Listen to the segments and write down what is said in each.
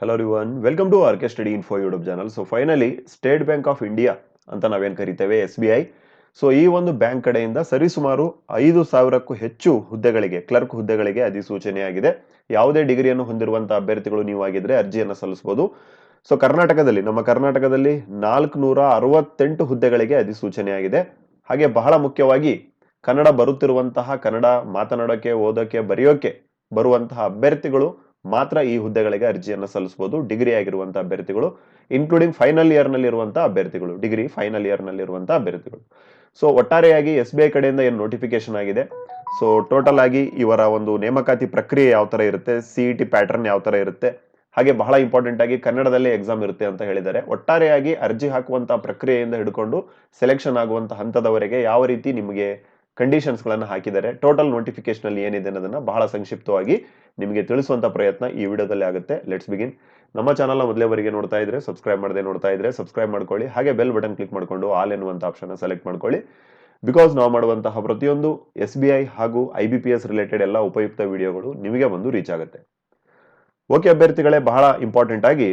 Hello ರಿವನ್ welcome to R K study info YouTube channel so finally State Bank of India ಅಂತ ನಾವೇನು ಕರಿತೇವೆ? S B I so ಈ ಒಂದು bank ಕಡೆಯಿಂದ ಸರಿಸುಮಾರು ಐದು ಸಾವಿರಕ್ಕೂ ಹೆಚ್ಚು ಹುದ್ದೆಗಳಿಗೆ ಕ್ಲರ್ಕ್ ಹುದ್ದೆಗಳಿಗೆ ಅಧಿಸೂಚನೆಯಾಗಿದೆ. ಯಾವುದೇ ಡಿಗ್ರಿಯನ್ನು ಹೊಂದಿರುವಂತಹ ಅಭ್ಯರ್ಥಿಗಳು ನೀವು ಆಗಿದ್ರೆ ಅರ್ಜಿಯನ್ನು ಸಲ್ಲಿಸಬಹುದು ಸೊ ಕರ್ನಾಟಕದಲ್ಲಿ, ನಮ್ಮ ಕರ್ನಾಟಕದಲ್ಲಿ ನಾಲ್ಕುನೂರ ಅರವತ್ತೆಂಟು ಹುದ್ದೆಗಳಿಗೆ ಅಧಿಸೂಚನೆಯಾಗಿದೆ. ಹಾಗೆ ಬಹಳ ಮುಖ್ಯವಾಗಿ ಕನ್ನಡ ಬರುತ್ತಿರುವಂತಹ, ಕನ್ನಡ ಮಾತನಾಡೋಕೆ, ಓದೋಕೆ, ಬರೆಯೋಕೆ ಬರುವಂತಹ ಅಭ್ಯರ್ಥಿಗಳು ಮಾತ್ರ ಈ ಹುದ್ದೆಗಳಿಗೆ ಅರ್ಜಿಯನ್ನು ಸಲ್ಲಿಸಬಹುದು. ಡಿಗ್ರಿ ಆಗಿರುವಂತಹ ಅಭ್ಯರ್ಥಿಗಳು ಇನ್ಕ್ಲೂಡಿಂಗ್ ಫೈನಲ್ ಇಯರ್ನಲ್ಲಿ ಇರುವಂತಹ ಅಭ್ಯರ್ಥಿಗಳು. ಡಿಗ್ರಿ ಫೈನಲ್ ಇಯರ್ನಲ್ಲಿ ಇರುವಂತಹ ಅಭ್ಯರ್ಥಿಗಳು. ಸೊ ಒಟ್ಟಾರೆಯಾಗಿ ಎಸ್ ಬಿ ಐ ಕಡೆಯಿಂದ ಏನು ನೋಟಿಫಿಕೇಶನ್ ಆಗಿದೆ? ಸೊ ಟೋಟಲ್ ಆಗಿ ಇವರ ಒಂದು ನೇಮಕಾತಿ ಪ್ರಕ್ರಿಯೆ ಯಾವ ತರ ಇರುತ್ತೆ? ಸಿಇ ಟಿ ಪ್ಯಾಟರ್ನ್ ಯಾವ ತರ ಇರುತ್ತೆ? ಹಾಗೆ ಬಹಳ ಇಂಪಾರ್ಟೆಂಟ್ ಆಗಿ ಕನ್ನಡದಲ್ಲೇ ಎಕ್ಸಾಮ್ ಇರುತ್ತೆ ಅಂತ ಹೇಳಿದ್ದಾರೆ. ಒಟ್ಟಾರೆಯಾಗಿ ಅರ್ಜಿ ಹಾಕುವಂತಹ ಪ್ರಕ್ರಿಯೆಯಿಂದ ಹಿಡ್ಕೊಂಡು ಸೆಲೆಕ್ಷನ್ ಆಗುವಂತಹ ಹಂತದವರೆಗೆ ಯಾವ ರೀತಿ ನಿಮಗೆ ಕಂಡೀಷನ್ಸ್ ಗಳನ್ನ ಹಾಕಿದ್ದಾರೆ? ಟೋಟಲ್ ನೋಟಿಫಿಕೇಶನ್ ಅಲ್ಲಿ ಏನಿದೆ ಅನ್ನೋದನ್ನ ಬಹಳ ಸಂಕ್ಷಿಪ್ತವಾಗಿ ನಿಮಗೆ ತಿಳಿಸುವಂತ ಪ್ರಯತ್ನ ಈ ವಿಡಿಯೋದಲ್ಲಿ ಆಗುತ್ತೆ. ಲೆಟ್ಸ್ ಬಿಗಿನ್ ನಮ್ಮ ಚಾನಲ್ನ ಮೊದಲೇವರೆಗೆ ನೋಡ್ತಾ ಇದ್ರೆ ಸಬ್ಸ್ಕ್ರೈಬ್ ಮಾಡದೆ ನೋಡ್ತಾ ಇದ್ರೆ ಸಬ್ಸ್ಕ್ರೈಬ್ ಮಾಡ್ಕೊಳ್ಳಿ. ಹಾಗೆ ಬೆಲ್ ಬಟನ್ ಕ್ಲಿಕ್ ಮಾಡ್ಕೊಂಡು ಆಲ್ ಎನ್ನುವಂಥ ಆಪ್ಷನ್ ಸೆಲೆಕ್ಟ್ ಮಾಡ್ಕೊಳ್ಳಿ. ಬಿಕಾಸ್ ನಾವು ಮಾಡುವಂತಹ ಪ್ರತಿಯೊಂದು ಎಸ್ ಬಿ ಐ ಹಾಗೂ I B P S related ಎಲ್ಲ ಉಪಯುಕ್ತ ವಿಡಿಯೋಗಳು ನಿಮಗೆ ಬಂದು ರೀಚ್ ಆಗುತ್ತೆ. ಓಕೆ ಅಭ್ಯರ್ಥಿಗಳೇ, ಬಹಳ ಇಂಪಾರ್ಟೆಂಟ್ ಆಗಿ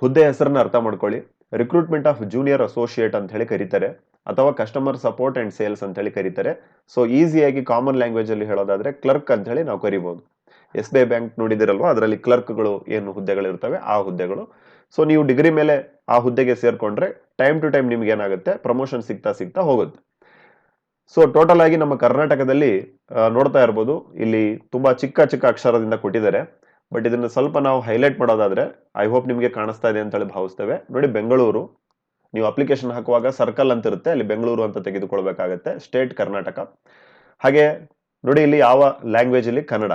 ಹುದ್ದೆ ಹೆಸರನ್ನ ಅರ್ಥ ಮಾಡ್ಕೊಳ್ಳಿ. ರಿಕ್ರೂಟ್ಮೆಂಟ್ ಆಫ್ ಜೂನಿಯರ್ ಅಸೋಸಿಯೇಟ್ ಅಂತ ಹೇಳಿ ಕರೀತಾರೆ. ಅಥವಾ ಕಸ್ಟಮರ್ ಸಪೋರ್ಟ್ ಅಂಡ್ ಸೇಲ್ಸ್ ಅಂತ ಹೇಳಿ ಕರೀತಾರೆ. ಸೊ ಈಸಿಯಾಗಿ ಕಾಮನ್ ಲ್ಯಾಂಗ್ವೇಜ್ ಅಲ್ಲಿ ಹೇಳೋದಾದ್ರೆ ಕ್ಲರ್ಕ್ ಅಂತ ಹೇಳಿ ನಾವು ಕರಿಬಹುದು ಎಸ್ ಬಿ ಐ ಬ್ಯಾಂಕ್ ನೋಡಿದಿರಲ್ವಾ? ಅದರಲ್ಲಿ ಕ್ಲರ್ಕ್ಗಳು ಏನು ಹುದ್ದೆಗಳಿರ್ತವೆ, ಆ ಹುದ್ದೆಗಳು. ಸೊ ನೀವು ಡಿಗ್ರಿ ಮೇಲೆ ಆ ಹುದ್ದೆಗೆ ಸೇರ್ಕೊಂಡ್ರೆ ಟೈಮ್ ಟು ಟೈಮ್ ನಿಮ್ಗೆ ಏನಾಗುತ್ತೆ? ಪ್ರಮೋಷನ್ ಸಿಗ್ತಾ ಸಿಗ್ತಾ ಹೋಗುತ್ತೆ. ಸೊ ಟೋಟಲ್ ಆಗಿ ನಮ್ಮ ಕರ್ನಾಟಕದಲ್ಲಿ ನೋಡ್ತಾ ಇರ್ಬೋದು. ಇಲ್ಲಿ ತುಂಬಾ ಚಿಕ್ಕ ಚಿಕ್ಕ ಅಕ್ಷರದಿಂದ ಕೊಟ್ಟಿದ್ದಾರೆ. ಬಟ್ ಇದನ್ನ ಸ್ವಲ್ಪ ನಾವು ಹೈಲೈಟ್ ಮಾಡೋದಾದ್ರೆ ಐ ಹೋಪ್ ನಿಮಗೆ ಕಾಣಿಸ್ತಾ ಇದೆ ಅಂತ ಹೇಳಿ ಭಾವಿಸ್ತೇವೆ. ನೋಡಿ, ಬೆಂಗಳೂರು. ನೀವು ಅಪ್ಲಿಕೇಶನ್ ಹಾಕುವಾಗ ಸರ್ಕಲ್ ಅಂತ ಇರುತ್ತೆ. ಅಲ್ಲಿ ಬೆಂಗಳೂರು ಅಂತ ತೆಗೆದುಕೊಳ್ಬೇಕಾಗತ್ತೆ. ಸ್ಟೇಟ್ ಕರ್ನಾಟಕ ಹಾಗೆ, ನೋಡಿ ಇಲ್ಲಿ ಯಾವ ಲ್ಯಾಂಗ್ವೇಜ್ ಇಲ್ಲಿ ಕನ್ನಡ.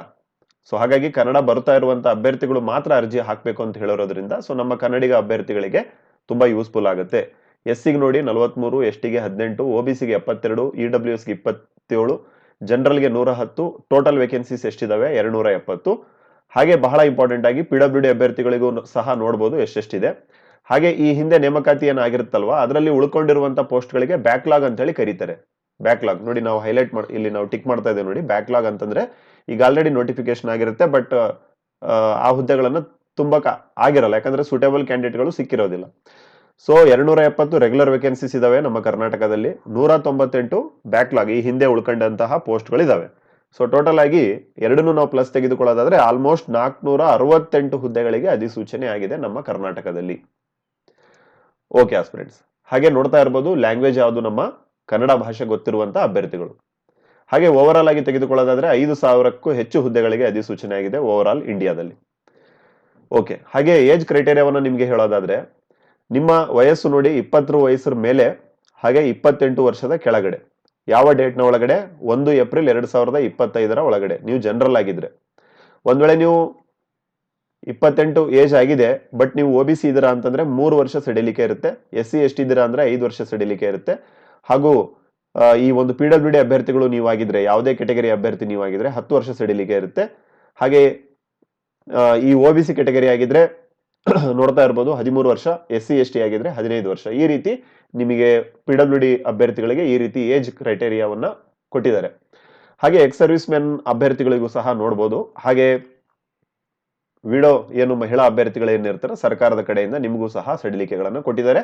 ಸೊ ಹಾಗಾಗಿ ಕನ್ನಡ ಬರ್ತಾ ಇರುವಂತ ಅಭ್ಯರ್ಥಿಗಳು ಮಾತ್ರ ಅರ್ಜಿ ಹಾಕಬೇಕು ಅಂತ ಹೇಳಿರೋದ್ರಿಂದ ಸೊ ನಮ್ಮ ಕನ್ನಡಿಗ ಅಭ್ಯರ್ಥಿಗಳಿಗೆ ತುಂಬಾ ಯೂಸ್ಫುಲ್ ಆಗುತ್ತೆ. ಎಸ್ ಸಿಗೆ ನೋಡಿ ನಲವತ್ಮೂರು ಎಸ್ ಟಿಗೆ ಹದಿನೆಂಟು ಒ ಬಿ ಸಿಗೆ ಎಪ್ಪತ್ತೆರಡು ಇ ಡಬ್ಲ್ಯೂ ಎಸ್ಗೆ ಇಪ್ಪತ್ತೇಳು ಜನರಲ್ಗೆ ನೂರ ಹತ್ತು ಟೋಟಲ್ ವೇಕೆನ್ಸೀಸ್ ಎಷ್ಟಿದಾವೆ? ಎರಡ್ನೂರ ಎಪ್ಪತ್ತು. ಹಾಗೆ ಬಹಳ ಇಂಪಾರ್ಟೆಂಟ್ ಆಗಿ ಪಿ ಡಬ್ಲ್ಯೂ ಡಿ ಅಭ್ಯರ್ಥಿಗಳಿಗೂ ಸಹ ನೋಡ್ಬೋದು ಎಷ್ಟೆಷ್ಟಿದೆ. ಹಾಗೆ ಈ ಹಿಂದೆ ನೇಮಕಾತಿ ಏನಾಗಿರುತ್ತಲ್ವಾ ಅದರಲ್ಲಿ ಉಳ್ಕೊಂಡಿರುವಂತ ಪೋಸ್ಟ್ಗಳಿಗೆ ಬ್ಯಾಕ್ಲಾಗ್ ಅಂತ ಹೇಳಿ ಕರೀತಾರೆ. ಬ್ಯಾಕ್ಲಾಗ್ ನೋಡಿ ನಾವು ಹೈಲೈಟ್ ಮಾಡಿ, ಇಲ್ಲಿ ನಾವು ಟಿಕ್ ಮಾಡ್ತಾ ಇದ್ದೇವೆ ನೋಡಿ ಬ್ಯಾಕ್ಲಾಗ್ ಅಂತಂದ್ರೆ ಈಗ ಆಲ್ರೆಡಿ ನೋಟಿಫಿಕೇಶನ್ ಆಗಿರುತ್ತೆ ಬಟ್ ಆ ಹುದ್ದೆಗಳನ್ನು ತುಂಬಾ ಆಗಿರಲ್ಲ, ಯಾಕಂದ್ರೆ ಸೂಟೇಬಲ್ ಕ್ಯಾಂಡಿಡೇಟ್ಗಳು ಸಿಕ್ಕಿರೋದಿಲ್ಲ. ಸೊ ಎರಡ್ನೂರ ಎಪ್ಪತ್ತು ರೆಗ್ಯುಲರ್ ವೇಕೆನ್ಸೀಸ್ ಇದಾವೆ ನಮ್ಮ ಕರ್ನಾಟಕದಲ್ಲಿ. ನೂರ ತೊಂಬತ್ತೆಂಟು ಬ್ಯಾಕ್ಲಾಗ್ ಈ ಹಿಂದೆ ಉಳ್ಕೊಂಡಂತಹ ಪೋಸ್ಟ್ಗಳಿದಾವೆ. ಸೊ ಟೋಟಲ್ ಆಗಿ ಎರಡನ್ನೂ ನಾವು ಪ್ಲಸ್ ತೆಗೆದುಕೊಳ್ಳೋದಾದ್ರೆ ಆಲ್ಮೋಸ್ಟ್ ನಾಲ್ಕುನೂರ ಅರವತ್ತೆಂಟು ಹುದ್ದೆಗಳಿಗೆ ಅಧಿಸೂಚನೆ ಆಗಿದೆ ನಮ್ಮ ಕರ್ನಾಟಕದಲ್ಲಿ. ಓಕೆ ಆಸ್ಪಿರೆಂಟ್ಸ್ ಹಾಗೆ ನೋಡ್ತಾ ಇರ್ಬೋದು ಲ್ಯಾಂಗ್ವೇಜ್ ಯಾವುದು ನಮ್ಮ ಕನ್ನಡ ಭಾಷೆ ಗೊತ್ತಿರುವಂತಹ ಅಭ್ಯರ್ಥಿಗಳು. ಹಾಗೆ ಓವರ್ ಆಗಿ ತೆಗೆದುಕೊಳ್ಳೋದಾದ್ರೆ ಐದು ಸಾವಿರಕ್ಕೂ ಹೆಚ್ಚು ಹುದ್ದೆಗಳಿಗೆ ಅಧಿಸೂಚನೆ ಆಗಿದೆ ಓವರ್ ಆಲ್ ಇಂಡಿಯಾದಲ್ಲಿ ಓಕೆ ಹಾಗೆ ಏಜ್ ಕ್ರೈಟೇರಿಯಾವನ್ನು ನಿಮಗೆ ಹೇಳೋದಾದ್ರೆ, ನಿಮ್ಮ ವಯಸ್ಸು ನೋಡಿ ಇಪ್ಪತ್ತರ ವಯಸ್ಸರ ಮೇಲೆ, ಹಾಗೆ ಇಪ್ಪತ್ತೆಂಟು ವರ್ಷದ ಕೆಳಗಡೆ. ಯಾವ ಡೇಟ್ನ ಒಳಗಡೆ? ಒಂದು ಏಪ್ರಿಲ್ ಎರಡು ಸಾವಿರದ ಇಪ್ಪತ್ತೈದರ ಒಳಗಡೆ. ನೀವು ಜನರಲ್ ಆಗಿದ್ರೆ. ಒಂದ್ ವೇಳೆ ನೀವು ಇಪ್ಪತ್ತೆಂಟು ಏಜ್ ಆಗಿದೆ ಬಟ್ ನೀವು ಒ ಬಿ ಸಿ ಇದ್ದೀರಾ ಅಂತಂದ್ರೆ ಮೂರು ವರ್ಷ ಸಡಿಲಿಕೆ ಇರುತ್ತೆ ಎಸ್ ಸಿ ಎಸ್ ಟಿ ಅಂದ್ರೆ ಐದು ವರ್ಷ ಸಡಿಲಿಕೆ ಇರುತ್ತೆ. ಹಾಗೂ ಈ ಒಂದು ಪಿ ಡಬ್ಲ್ಯೂ ಡಿ ಅಭ್ಯರ್ಥಿಗಳು ನೀವಾಗಿದ್ರೆ, ಯಾವುದೇ ಕೆಟಗರಿ ಅಭ್ಯರ್ಥಿ ನೀವಾಗಿದ್ರೆ ಹತ್ತು ವರ್ಷ ಸಡಿಲಿಕೆ ಇರುತ್ತೆ. ಹಾಗೆ ಈ ಒ ಬಿ ಸಿ ಕೆಟಗರಿ ಆಗಿದ್ರೆ ನೋಡ್ತಾ ಇರ್ಬೋದು, ಹದಿಮೂರು ವರ್ಷ ಎಸ್ ಸಿ ಎಸ್ ಟಿ ಆಗಿದ್ರೆ ಹದಿನೈದು ವರ್ಷ. ಈ ರೀತಿ ನಿಮಗೆ ಪಿ ಡಬ್ಲ್ಯೂ ಡಿ ಅಭ್ಯರ್ಥಿಗಳಿಗೆ ಈ ರೀತಿ ಏಜ್ ಕ್ರೈಟೇರಿಯಾವನ್ನ ಕೊಟ್ಟಿದ್ದಾರೆ. ಹಾಗೆ ಎಕ್ಸ್ ಸರ್ವಿಸ್ ಮ್ಯಾನ್ ಅಭ್ಯರ್ಥಿಗಳಿಗೂ ಸಹ ನೋಡ್ಬೋದು. ಹಾಗೆ, ವಿಡೋ ಏನು ಮಹಿಳಾ ಅಭ್ಯರ್ಥಿಗಳೇನಿರ್ತಾರೆ ಸರ್ಕಾರದ ಕಡೆಯಿಂದ ನಿಮಗೂ ಸಹ ಸಡಿಲಿಕೆಗಳನ್ನು ಕೊಟ್ಟಿದ್ದಾರೆ.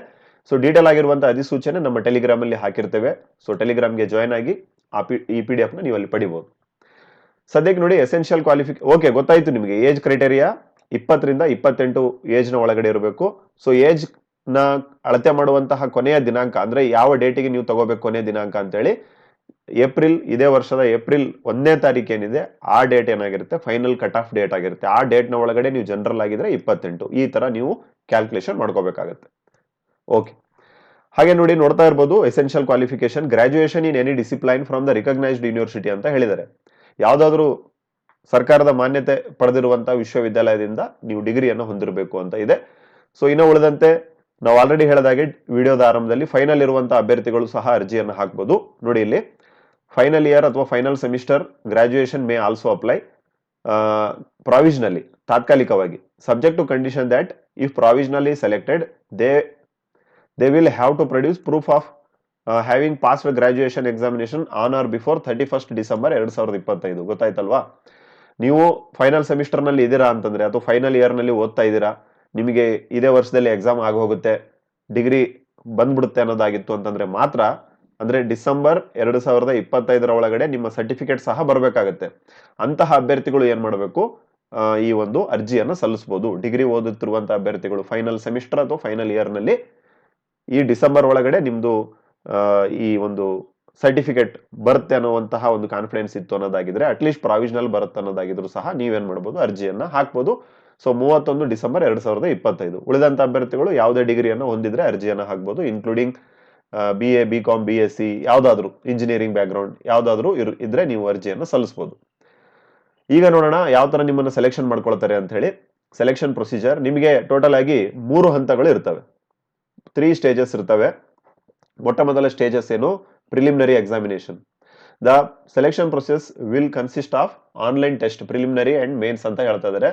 ಸೊ ಡೀಟೇಲ್ ಆಗಿರುವಂತಹ ಅಧಿಸೂಚನೆ ನಮ್ಮ ಟೆಲಿಗ್ರಾಮ್ ಅಲ್ಲಿ ಹಾಕಿರ್ತೇವೆ. ಸೊ ಟೆಲಿಗ್ರಾಮ್ಗೆ ಜಾಯ್ನ್ ಆಗಿ ಆ ಪಿ ಈ ಪಿ ಡಿ ಎಫ್ನ ನೀವು ಅಲ್ಲಿ ಪಡಿಬಹುದು ಸದ್ಯಕ್ಕೆ ನೋಡಿ ಎಸೆನ್ಷಿಯಲ್ ಕ್ವಾಲಿಫಿಕ್ ಓಕೆ ಗೊತ್ತಾಯ್ತು ನಿಮಗೆ. ಏಜ್ ಕ್ರೈಟೇರಿಯಾ ಇಪ್ಪತ್ತರಿಂದ ಇಪ್ಪತ್ತೆಂಟು ಏಜ್ನ ಒಳಗಡೆ ಇರಬೇಕು. ಸೊ ಏಜ್ನ ಅಳತೆ ಮಾಡುವಂತಹ ಕೊನೆಯ ದಿನಾಂಕ ಅಂದ್ರೆ ಯಾವ ಡೇಟಿಗೆ ನೀವು ತಗೋಬೇಕು ಕೊನೆಯ ದಿನಾಂಕ ಅಂತೇಳಿ ಏಪ್ರಿಲ್ ಇದೇ ವರ್ಷದ ಏಪ್ರಿಲ್ ಒಂದನೇ ತಾರೀಕು ಏನಿದೆ, ಆ ಡೇಟ್ ಏನಾಗಿರುತ್ತೆ? ಫೈನಲ್ ಕಟ್ ಆಫ್ ಡೇಟ್ ಆಗಿರುತ್ತೆ. ಆ ಡೇಟ್ನ ಒಳಗಡೆ ನೀವು ಜನರಲ್ ಆಗಿದ್ರೆ ಇಪ್ಪತ್ತೆಂಟು. ಈ ತರ ನೀವು ಕ್ಯಾಲ್ಕುಲೇಷನ್ ಮಾಡ್ಕೋಬೇಕಾಗತ್ತೆ. ಓಕೆ ಹಾಗೆ ನೋಡಿ ನೋಡ್ತಾ ಇರ್ಬೋದು essential qualification graduation in any discipline from the recognised university ಅಂತ ಹೇಳಿದ್ದಾರೆ. ಯಾವುದಾದ್ರೂ ಸರ್ಕಾರದ ಮಾನ್ಯತೆ ಪಡೆದಿರುವಂತಹ ವಿಶ್ವವಿದ್ಯಾಲಯದಿಂದ ನೀವು ಡಿಗ್ರಿಯನ್ನು ಹೊಂದಿರಬೇಕು ಅಂತ ಇದೆ. ಸೊ ಇನ್ನು ಉಳಿದಂತೆ ನಾವು ಆಲ್ರೆಡಿ ಹೇಳಿದಾಗೆ ವಿಡಿಯೋದ ಆರಂಭದಲ್ಲಿ ಫೈನಲ್ ಇರುವಂತಹ ಅಭ್ಯರ್ಥಿಗಳು ಸಹ ಅರ್ಜಿಯನ್ನು ಹಾಕ್ಬೋದು. ನೋಡಿ ಇಲ್ಲಿ ಫೈನಲ್ ಇಯರ್ ಅಥವಾ final semester graduation may also apply provisionally ತಾತ್ಕಾಲಿಕವಾಗಿ. Subject to condition that if provisionally selected they they will have to produce proof of having passed graduation examination on or before thirty first December ಎರಡ್ ಸಾವಿರದ ಇಪ್ಪತ್ತೈದು. ಗೊತ್ತಾಯ್ತಲ್ವಾ? ನೀವು final ಸೆಮಿಸ್ಟರ್ನಲ್ಲಿ ಇದ್ದೀರಾ ಅಂತಂದ್ರೆ, ಅಥವಾ final ಇಯರ್ನಲ್ಲಿ ಓದ್ತಾ ಇದ್ದೀರಾ ನಿಮಗೆ ಇದೇ ವರ್ಷದಲ್ಲಿ ಎಕ್ಸಾಮ್ ಆಗೋಗುತ್ತೆ ಡಿಗ್ರಿ ಬಂದ್ಬಿಡುತ್ತೆ ಅನ್ನೋದಾಗಿತ್ತು ಅಂತಂದ್ರೆ ಮಾತ್ರ, ಅಂದ್ರೆ ಡಿಸೆಂಬರ್ ಎರಡು ಸಾವಿರದ ಇಪ್ಪತ್ತೈದರ ಒಳಗಡೆ ನಿಮ್ಮ ಸರ್ಟಿಫಿಕೇಟ್ ಸಹ ಬರಬೇಕಾಗತ್ತೆ. ಅಂತಹ ಅಭ್ಯರ್ಥಿಗಳು ಏನ್ ಮಾಡಬೇಕು? ಈ ಒಂದು ಅರ್ಜಿಯನ್ನು ಸಲ್ಲಿಸಬಹುದು ಡಿಗ್ರಿ ಓದುತ್ತಿರುವಂತಹ ಅಭ್ಯರ್ಥಿಗಳು ಫೈನಲ್ ಸೆಮಿಸ್ಟರ್ ಅಥವಾ ಫೈನಲ್ ಇಯರ್ನಲ್ಲಿ ಈ ಡಿಸೆಂಬರ್ ಒಳಗಡೆ ನಿಮ್ದು ಈ ಒಂದು ಸರ್ಟಿಫಿಕೇಟ್ ಬರುತ್ತೆ ಅನ್ನುವಂತಹ ಒಂದು ಕಾನ್ಫಿಡೆನ್ಸ್ ಇತ್ತು ಅನ್ನೋದಾಗಿದ್ರೆ ಅಟ್ಲೀಸ್ಟ್ ಪ್ರಾವಿಷನಲ್ ಬರುತ್ತೆ ಅನ್ನೋದಾಗಿದ್ರು ಸಹ ನೀವೇನು ಮಾಡ್ಬೋದು, ಅರ್ಜಿಯನ್ನ ಹಾಕ್ಬೋದು. ಸೊ ಮೂವತ್ತೊಂದು ಡಿಸೆಂಬರ್ ಎರಡ್ ಸಾವಿರದ ಇಪ್ಪತ್ತೈದು. ಉಳಿದಂತ ಅಭ್ಯರ್ಥಿಗಳು ಯಾವುದೇ ಡಿಗ್ರಿಯನ್ನು ಹೊಂದಿದ್ರೆ ಅರ್ಜಿಯನ್ನು ಹಾಕ್ಬೋದು including B A B Com B S C ಯಾವುದಾದ್ರೂ ಇಂಜಿನಿಯರಿಂಗ್ ಬ್ಯಾಕ್ಗ್ರೌಂಡ್ ಯಾವುದಾದ್ರೂ ಇರು, ಇದ್ರೆ ನೀವು ಅರ್ಜಿಯನ್ನು ಸಲ್ಲಿಸಬಹುದು ಈಗ ನೋಡೋಣ ಯಾವ ತರ ನಿಮ್ಮನ್ನು ಸೆಲೆಕ್ಷನ್ ಮಾಡ್ಕೊಳ್ತಾರೆ ಅಂತ ಹೇಳಿ. ಸೆಲೆಕ್ಷನ್ ಪ್ರೊಸೀಜರ್ ನಿಮಗೆ ಟೋಟಲ್ ಆಗಿ ಮೂರು ಹಂತಗಳು ಇರ್ತವೆ. ತ್ರೀ ಸ್ಟೇಜಸ್ ಇರ್ತವೆ. ಮೊಟ್ಟ ಮೊದಲ ಸ್ಟೇಜಸ್ ಏನು? Preliminary examination the selection process will consist of online test preliminary and mains ಅಂತ ಹೇಳ್ತಾ ಇದ್ದಾರೆ